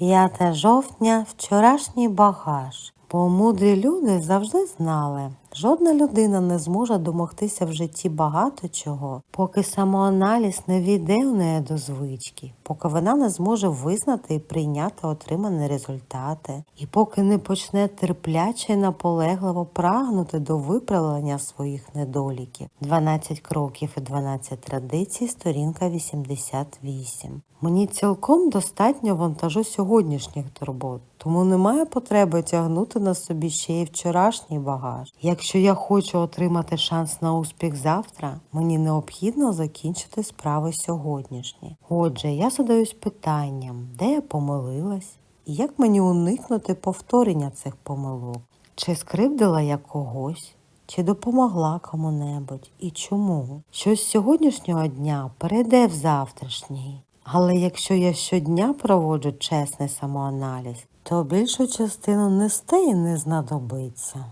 5 жовтня вчорашній багаж. Бо мудрі люди завжди знали, жодна людина не зможе домогтися в житті багато чого, поки самоаналіз не війде у неї до звички, поки вона не зможе визнати і прийняти отримані результати, і поки не почне терпляче і наполегливо прагнути до виправлення своїх недоліків. 12 кроків і 12 традицій, сторінка 88. Мені цілком достатньо вантажу сьогоднішніх турбот, тому немає потреби тягнути на собі ще й вчорашній багаж. Якщо я хочу отримати шанс на успіх завтра, мені необхідно закінчити справи сьогоднішні. Отже, я задаюсь питанням, де я помилилась, і як мені уникнути повторення цих помилок? Чи скривдила я когось? Чи допомогла кому-небудь і чому? Щось з сьогоднішнього дня перейде в завтрашній. Але якщо я щодня проводжу чесний самоаналіз, то більшу частину не стає не знадобиться.